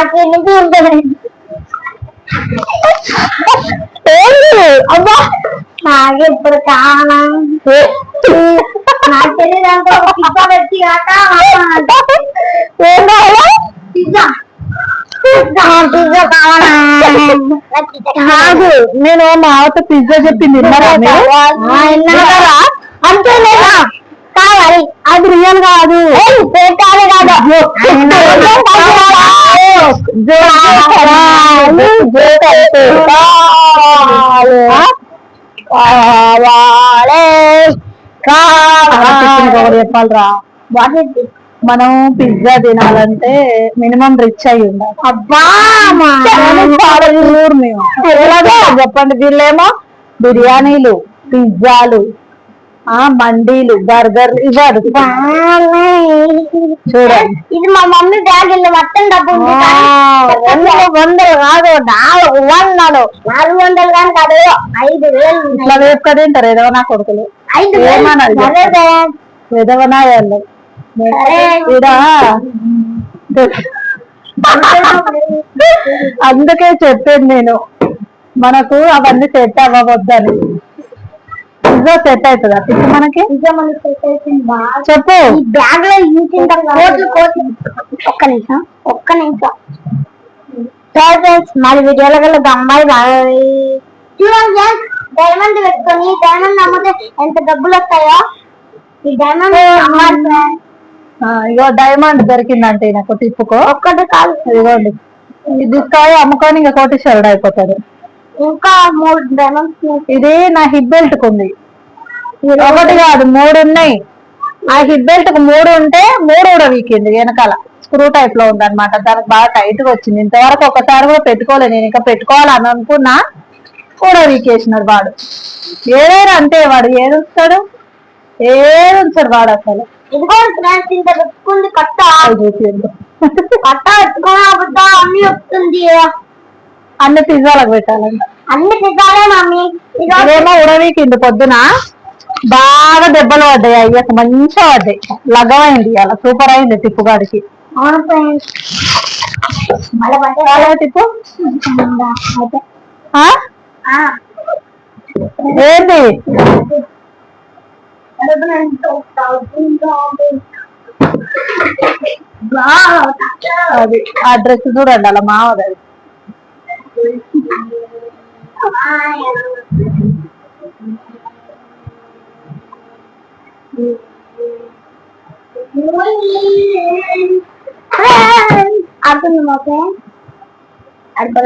నాకు ఎందుకు ఉంటుంది ఏంటి అబ్బా నాకు ఇప్పుడు కావాలా నాకు పిజ్జా పెట్టి కాక ఏం కావాలా పిజ్జా. పిజ్జా కావాలా? కాదు నేను మా ఆవత పిజ్జా చెప్పింది విన్నారా మీరు? విన్నారా? అంతే లేదా? కావాలి. అది రియల్ కాదు. పెట్టాలి కాదు. చెప్పాలరా మనం పిజ్జా తినాలంటే మినిమం రిచ్ అయి ఉండాలి. అబ్బా! మేము. చెప్పండి? వీళ్ళేమో బిర్యానీలు పిజ్జాలు ఆ మండీలు బర్గర్లు ఇవి అడుగుతారు చూడండి ఇది మా మమ్మీ బ్యాగ్ ఇల్లు మొత్తం డబ్బు వందలు కాదు నాలుగు వందలు. నాలుగు వందలు కానీ కాదు ఐదు వేలు. ఇట్లా వేపుక తింటారు ఏదో నా కొడుకులు. విధవనాయాలు సరే. ఈడ అందుకే చెప్పేది నేను. మనకు అవన్నీ సెట్ పిజ్జా సెట్ అవుతుందా పిజ్జా మనకి. చెప్పు. బ్యాగ్లో ఇంత కోట్లు కోట్లు. ఒక్క నిమిషం. ఒక్క నిమిషం. మరి వీడియోలో గల అమ్మాయి బాగా చూడండి ఫ్రెండ్స్ డైమండ్ పెట్టుకొని డైమండ్ అమ్మితే ఎంత డబ్బులు వస్తాయో? ఈ డైమండ్ ఇగో డైమండ్ దొరికిందంటే నాకు టిప్పుకో ఒక్కటి కాదు. ఇదిగోండి. ఇది తీసుకొని అమ్ముకొని ఇంకా కోటేశ్వరుడు అయిపోతాడు. ఇంకా మూడు డైమండ్స్ ఇది నా హిప్ బెల్ట్కు ఉంది ఒకటి కాదు మూడు ఉన్నాయి. ఆ హిప్ బెల్ట్కు మూడు ఉంటే మూడు కూడా వీకింది వెనకాల. స్క్రూ టైప్లో ఉంది అనమాట దానికి బాగా టైట్గా వచ్చింది. ఇంతవరకు ఒకసారి కూడా పెట్టుకోలేదు నేను ఇంకా పెట్టుకోవాలని అనుకున్నా కూడా వీకేసినాడు వాడు. ఏదైనా అంతే వాడు. ఏది ఉంచాడు వాడు అసలు. ఇదిగో ఫ్రెండ్స్ ఇంత పెట్టుకుంది కట్ట. అది చూపిండు. కట్ట పెట్టుకుని అబద్ధ అమ్మి వస్తుంది అన్ని పిజ్జాలకు పెట్టాలంట. అన్ని తిట్టాలే మమ్మీ. ఇదేమో ఉడవీకింది పొద్దున. బాగా దెబ్బలు పడ్డాయి. అయ్యాక మంచిగా పడ్డాయి. లగ్గమైంది అలా సూపర్ అయింది టిప్పు ఆ? ఆ, ఏంది? అది ఆ డ్రెస్ చూడండి. అలా మావది అర్థం ఓకే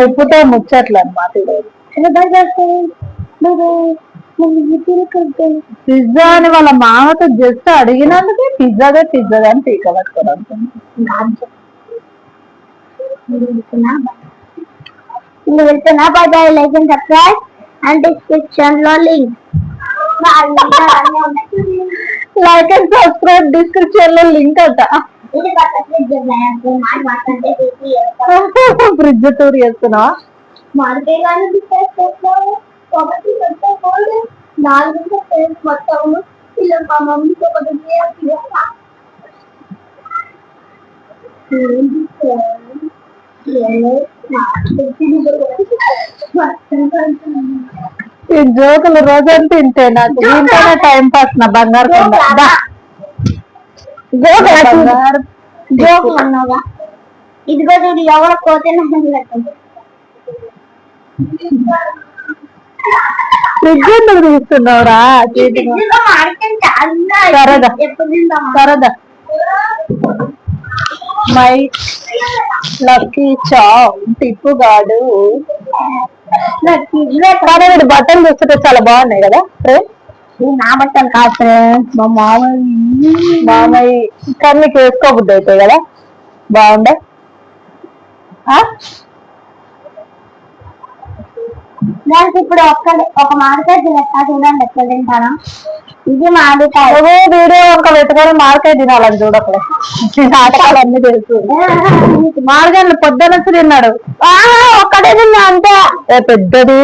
టిప్పుతో ముచ్చట్లు అనమాట పిజ్జా అని వాళ్ళ మామతో జస్ట్ అడిగినందుకే పిజ్జాదే పిజ్జాదే అని పీక పట్టుకోవడం నువ్వు వెళ్తున్నా bye like and subscribe and డిస్క్రిప్షన్లో లింక్. లైక్ అండ్ సబ్స్క్రైబ్ డిస్క్రిప్షన్లో లింక్ అంట. ఫ్రిడ్జ్ టూర్ చేస్తున్నావా జోకులు రోజంతా తింటే నాకు. దీంతోనే టైం పాస్ నా బంగారు కొండ. ఇదిగో చూడు ఎవరు పోతే ఫ్రిడ్జ్ సరదా. సరదా. మై లక్కీ కానీ వీడి బట్టలు చూస్తుంటే చాలా బాగున్నాయి కదా ఫ్రెండ్ నా బట్టలు కాదు. మా మామయ్య మామయ్య కానీ నీకు వేసుకోబుద్ది అవుతాయి కదా? బాగుండే ఆ? దానికి ఇప్పుడు ఒక్క ఒక మామిడికాయ తినేస్తా చూడండి ఎట్లా తింటానా? ఇది మామిడికాయ వీడియో ఒక పెట్టుకొని మార్కెట్ తినాలని నాటకాలు అన్ని తెలుసు. మార్గన్ పొద్దున తిన్నాడు. ఆ, ఒక్కటే తిన్నా అంతే. పెద్దది.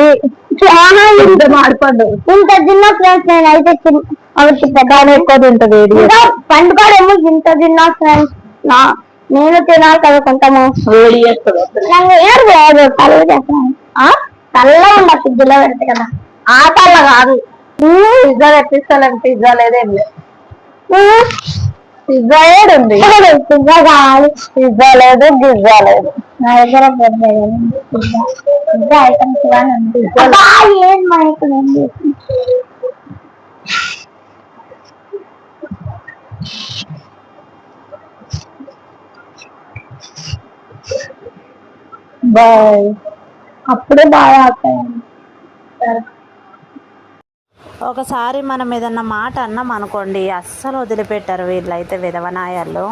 చాలా పెద్ద మాడిపండు ఇంత తిన్న ఫ్రెండ్స్ నేనైతే చిన్న ఒకటి పెద్ద కానీ ఎక్కువ తింటది ఇంకా పండుగడేమో ఇంత తిన్నా ఫ్రెండ్స్. నా నేను తినాలి కదా కొంచెము వేడి చేస్తుంది నాకు ఏడు లేదు తల్ల చేస్తాను తల్ల ఉండ ఫ్రిడ్జ్లో పెడితే కదా? ఆ తల్ల కాదు పిజ్జా తెప్పిస్తాను పిజ్జా లేదేం. లేదు పిజ్జా పిజ్జా కావాలి పిజ్జా లేదు గిజ్జా లేదు. నా దగ్గర ఐటమ్స్ కానీ ఉంది. అబ్బా, ఏం మా ఇక్కడ ఉంది బాయ్. అప్పుడే బాగా ఒకసారి మనం ఏదన్నా మాట అన్నాం అనుకోండి అస్సలు వదిలిపెట్టారు వీళ్ళైతే విధవనాయాలు.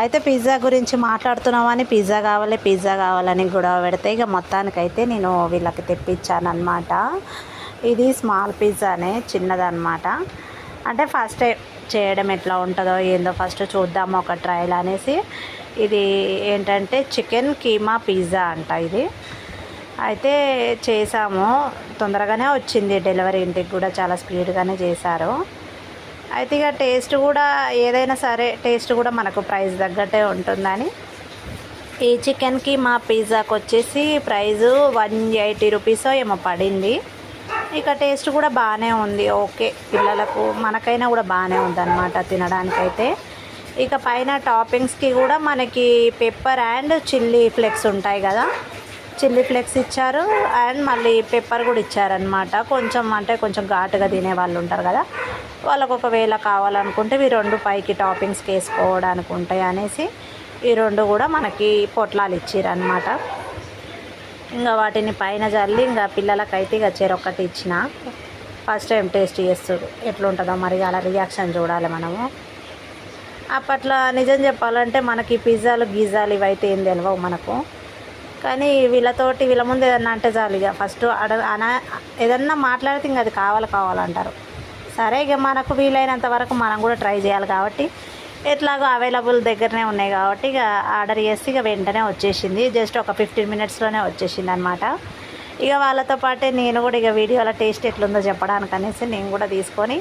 అయితే పిజ్జా గురించి మాట్లాడుతున్నామని పిజ్జా కావాలి పిజ్జా కావాలని గొడవ పెడితే ఇక మొత్తానికైతే నేను వీళ్ళకి తెప్పించాను అనమాట ఇది స్మాల్ పిజ్జానే చిన్నదనమాట అంటే ఫస్ట్ చేయడం ఎట్లా ఉంటుందో ఏందో ఫస్ట్ చూద్దాము ఒక ట్రయల్ అనేసి. ఇది ఏంటంటే చికెన్ కీమా పిజ్జా అంట ఇది. అయితే చేసాము. తొందరగానే వచ్చింది డెలివరీ ఇంటికి కూడా చాలా స్పీడ్గానే చేశారు. అయితే ఇక టేస్ట్ కూడా ఏదైనా సరే టేస్ట్ కూడా మనకు ప్రైస్ తగ్గట్టే ఉంటుందని. ఈ చికెన్కి మా పిజ్జాకి వచ్చేసి ప్రైజు వన్ ఎయిటీ రూపీస్ ఏమో పడింది. ఇక టేస్ట్ కూడా బాగానే ఉంది ఓకే. పిల్లలకు మనకైనా కూడా బాగానే ఉందన్నమాట తినడానికైతే. ఇక పైన టాపింగ్స్కి కూడా మనకి పెప్పర్ అండ్ చిల్లీ ఫ్లెక్స్ ఉంటాయి కదా చిల్లీ ఫ్లేక్స్ ఇచ్చారు అండ్ మళ్ళీ పెప్పర్ కూడా ఇచ్చారనమాట కొంచెం అంటే కొంచెం ఘాటుగా తినే వాళ్ళు ఉంటారు కదా వాళ్ళకు ఒకవేళ కావాలనుకుంటే ఇవి రెండు పైకి టాపింగ్స్కి వేసుకోవడానికి ఉంటాయి అనేసి ఈ రెండు కూడా మనకి పొట్లాలు ఇచ్చిరనమాట ఇంకా వాటిని పైన చల్లి ఇంకా పిల్లలకైతే ఇక చెరొక్కటి ఇచ్చిన. ఫస్ట్ టైం టేస్ట్ చేస్తారు ఎట్లుంటుందో మరి అలా రియాక్షన్ చూడాలి మనము. అప్పట్లో నిజం చెప్పాలంటే మనకి పిజ్జాలు గీజాలు ఇవైతే ఏం తెలియవు మనకు. కానీ వీళ్ళతోటి వీళ్ళ ముందు ఏదన్నా అంటే చాలు ఇక. ఫస్ట్ అడ అన ఏదన్నా మాట్లాడితే ఇంక అది కావాలి కావాలంటారు. సరే ఇక మనకు వీలైనంత వరకు మనం కూడా ట్రై చేయాలి కాబట్టి ఎట్లాగో అవైలబుల్ దగ్గరనే ఉన్నాయి కాబట్టి ఇక ఆర్డర్ చేసి ఇక వెంటనే వచ్చేసింది. జస్ట్ ఒక ఫిఫ్టీన్ మినిట్స్లోనే వచ్చేసింది అనమాట ఇక వాళ్ళతో పాటే నేను కూడా ఇక వీడియోలో టేస్ట్ ఎట్లుందో చెప్పడానికి అనేసి నేను కూడా తీసుకొని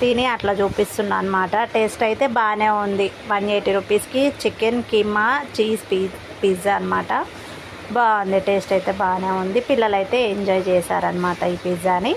తిని అట్లా చూపిస్తున్నా అనమాట టేస్ట్ అయితే బాగానే ఉంది. వన్ ఎయిటీ రూపీస్కి chicken keema cheese P pizza అనమాట. బాగుంది టేస్ట్ అయితే బాగానే ఉంది. పిల్లలైతే ఎంజాయ్ చేశారనమాట ఈ పిజ్జాని.